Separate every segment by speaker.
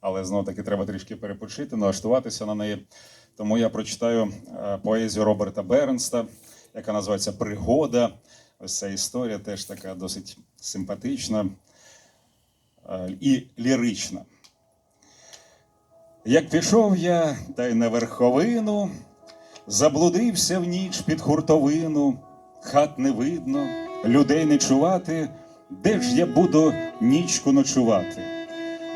Speaker 1: Але знову таки треба трішки перепочити, налаштуватися на неї. Тому я прочитаю е, поезію Роберта Бернста, яка називається Пригода. Ось ця історія теж така досить симпатична е, і лірична. Як пішов я, та й на верховину, заблудився в ніч під хуртовину, хат не видно, людей не чувати, де ж я буду нічку ночувати?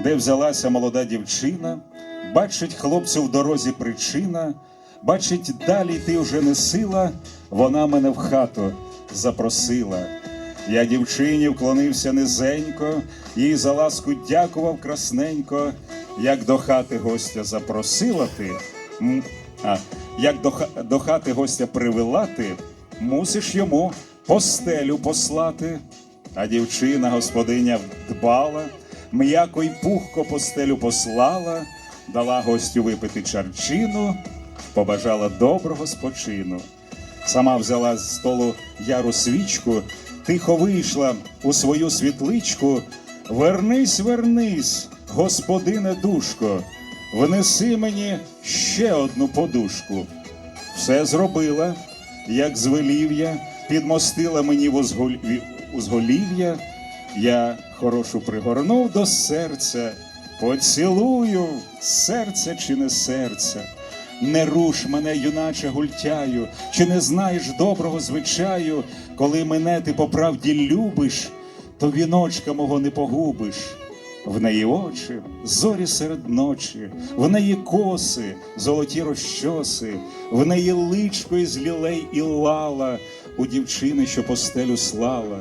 Speaker 1: Де взялася молода дівчина, бачить хлопцю в дорозі причина, бачить, далі йти вже не сила, вона мене в хату запросила. Я дівчині вклонився низенько, їй за ласку дякував красненько, як до хати гостя запросила ти, а, як до, до хати гостя привела ти, мусиш йому постелю послати. А дівчина господиня дбала, м'яко й пухко постелю послала, дала гостю випити чарчину, побажала доброго спочину. Сама взяла з столу яру свічку, тихо вийшла у свою світличку. Вернись, вернись, господине душко, внеси мені ще одну подушку. Все зробила, як звелів я, підмостила мені узголів'я. Я хорошу пригорнув до серця, поцілую, серце чи не серце. Не руш мене, юначе гультяю, чи не знаєш доброго звичаю, коли мене ти по правді любиш, то віночка мого не погубиш. В неї очі, зорі серед ночі, в неї коси, золоті розчоси, в неї личко із лілей і лала, у дівчини, що постелю слала,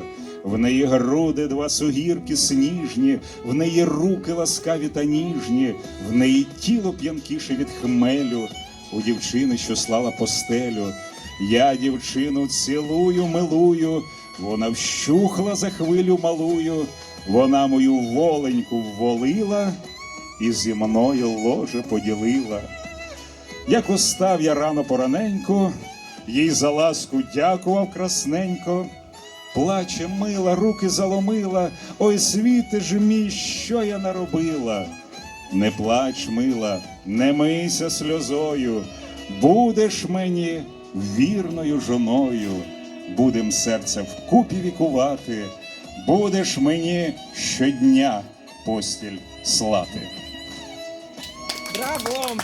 Speaker 1: в неї груди два сугірки сніжні, в неї руки ласкаві та ніжні, в неї тіло п'янкіше від хмелю, у дівчини, що слала постелю. Я дівчину цілую, милую, вона вщухла за хвилю малую, вона мою воленьку вволила і зі мною ложе поділила. Як устав я рано пораненько, їй за ласку дякував красненько. Плаче мила, руки заломила, ой світе ж мій, що я наробила. Не плач, мила, не мийся сльозою, будеш мені вірною жоною, будем серце вкупі вікувати, будеш мені щодня постіль слати.
Speaker 2: Браво!